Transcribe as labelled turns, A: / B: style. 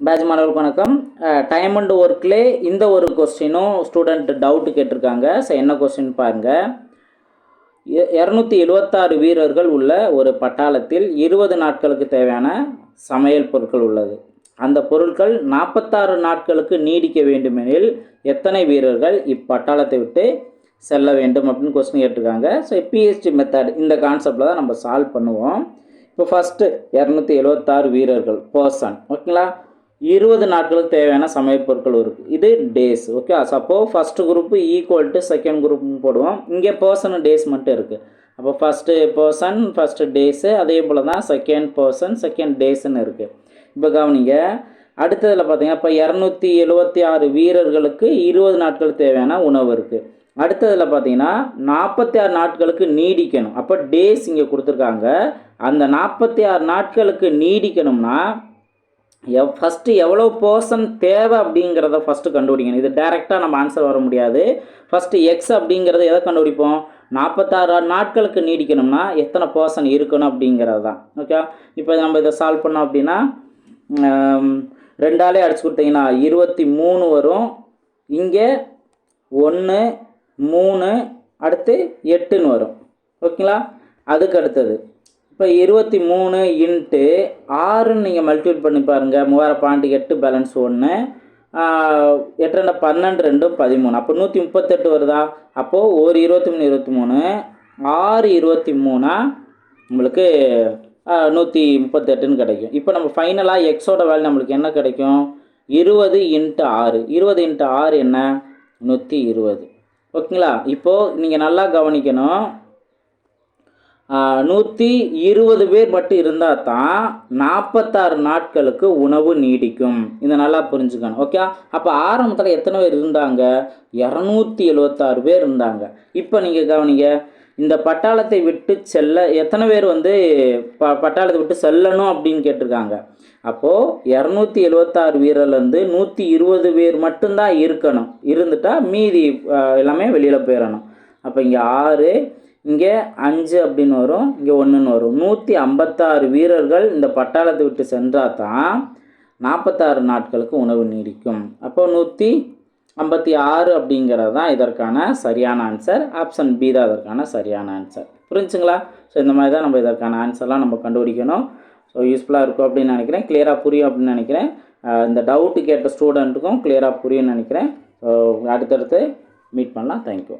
A: Batch மாணவர்களுக்கு வணக்கம். Time and ஒர்க்கில் இந்த ஒரு கொஸ்டினும் ஸ்டூடெண்ட் டவுட் கேட்டிருக்காங்க. ஸோ என்ன கொஸ்டின் பாருங்கள் இரநூத்தி எழுபத்தாறு வீரர்கள் உள்ள ஒரு பட்டாளத்தில் இருபது நாட்களுக்கு தேவையான சமையல் பொருட்கள் உள்ளது. அந்த பொருட்கள் நாற்பத்தாறு நாட்களுக்கு நீடிக்க வேண்டுமெனில் எத்தனை வீரர்கள் இப்பட்டாளத்தை விட்டு செல்ல வேண்டும் அப்படின்னு கொஸ்டின் கேட்டிருக்காங்க. ஸோ பிஹெச்டி மெத்தட் இந்த கான்செப்டில் தான் நம்ம சால்வ் பண்ணுவோம். இப்போ ஃபஸ்ட்டு இரநூத்தி எழுபத்தாறு வீரர்கள் பர்சன் ஓகேங்களா இருபது நாட்களுக்கு தேவையான சமையல் பொருட்கள் இருக்குது இது days okay suppose first group equal to second குரூப்னு போடுவோம். இங்கே பர்சன் டேஸ் மட்டும் இருக்குது அப்போ ஃபஸ்ட்டு பர்சன் ஃபஸ்ட்டு டேஸு அதே போல் தான் செகண்ட் பர்சன் செகண்ட் டேஸ்ன்னு இருக்குது இப்போ கவனிங்க அடுத்ததில் பார்த்தீங்கன்னா இப்போ இரநூத்தி எழுபத்தி ஆறு வீரர்களுக்கு இருபது நாட்கள் தேவையான உணவு இருக்குது அடுத்ததில் பார்த்தீங்கன்னா நாற்பத்தி ஆறு நாட்களுக்கு நீடிக்கணும். அப்போ டேஸ் இங்கே கொடுத்துருக்காங்க. அந்த நாற்பத்தி ஆறு நாட்களுக்கு நீடிக்கணும்னா எவ் ஃபஸ்ட்டு எவ்வளோ பர்சன் தேவை அப்படிங்கிறத ஃபஸ்ட்டு கண்டுபிடிக்கணும். இது டைரெக்டாக நம்ம ஆன்சர் வர முடியாது. ஃபஸ்ட்டு எக்ஸ் அப்படிங்கிறத எதை கண்டுபிடிப்போம்? நாற்பத்தாறு நாட்களுக்கு நீடிக்கணும்னா எத்தனை பர்சன் இருக்கணும் அப்படிங்கிறது தான். ஓகே இப்போ நம்ம இதை சால்வ் பண்ணோம் அப்படின்னா ரெண்டாலே அடிச்சு கொடுத்தீங்கன்னா இருபத்தி மூணு வரும். இங்கே ஒன்று மூணு அடுத்து எட்டுன்னு வரும். ஓகேங்களா அதுக்கு அடுத்தது. இப்போ இருபத்தி மூணு இன்ட்டு ஆறுன்னு நீங்கள் மல்டிபிள் பண்ணி பாருங்கள் மூவாயிரம் பாயிண்ட் எட்டு பேலன்ஸ் ஒன்று எட்டு ரெண்டு பன்னெண்டு ரெண்டும் பதிமூணு. அப்போ நூற்றி முப்பத்தெட்டு வருதா? அப்போது ஒரு இருபத்தி மூணு இருபத்தி மூணு. ஆறு இருபத்தி மூணா உங்களுக்கு நூற்றி முப்பத்தெட்டுன்னு கிடைக்கும். இப்போ நம்ம ஃபைனலாக எக்ஸோட வேல்யூ நம்மளுக்கு என்ன கிடைக்கும்? இருபது இன்ட்டு ஆறு. இருபது இன்ட்டு ஆறு என்ன? நூற்றி இருபது. ஓகேங்களா? இப்போது நீங்கள் நல்லா கவனிக்கணும். நூற்றி இருபது பேர் மட்டும் இருந்தால் தான் நாற்பத்தாறு நாட்களுக்கு உணவு நீடிக்கும். இதை நல்லா புரிஞ்சுக்கணும் ஓகே அப்போ ஆரம்பத்தில் எத்தனை பேர் இருந்தாங்க? இரநூத்தி எழுபத்தாறு பேர் இருந்தாங்க. இப்போ நீங்கள் கவனிங்க இந்த பட்டாளத்தை விட்டு செல்ல எத்தனை பேர் வந்து ப பட்டாளத்தை விட்டு செல்லணும் அப்படின்னு கேட்டிருக்காங்க. அப்போது இரநூத்தி எழுபத்தாறு வீரர்லேருந்து நூற்றி இருபது பேர் மட்டும்தான் இருக்கணும். இருந்துட்டா மீதி எல்லாமே வெளியில் போயிடணும். அப்போ இங்கே ஆறு இங்கே அஞ்சு அப்படின்னு வரும் இங்கே ஒன்றுன்னு வரும். நூற்றி ஐம்பத்தாறு வீரர்கள் இந்த பட்டாளத்தை விட்டு சென்றால் தான் நாற்பத்தாறு நாட்களுக்கு உணவு நீடிக்கும். அப்போ நூற்றி ஐம்பத்தி ஆறு அப்படிங்கிறது தான் இதற்கான சரியான ஆன்சர் ஆப்ஷன் பி தான் இதற்கான சரியான ஆன்சர் புரிஞ்சுங்களா? ஸோ இந்த மாதிரி தான் நம்ம இதற்கான ஆன்சர்லாம் நம்ம கண்டுபிடிக்கணும். ஸோ யூஸ்ஃபுல்லாக இருக்கும் அப்படின்னு நினைக்கிறேன். கிளியராக புரியும் அப்படின்னு நினைக்கிறேன். இந்த டவுட்டு கேட்ட ஸ்டூடெண்ட்டுக்கும் கிளியராக புரியும்னு நினைக்கிறேன். ஸோ அடுத்தடுத்து மீட் பண்ணலாம். தேங்க்யூ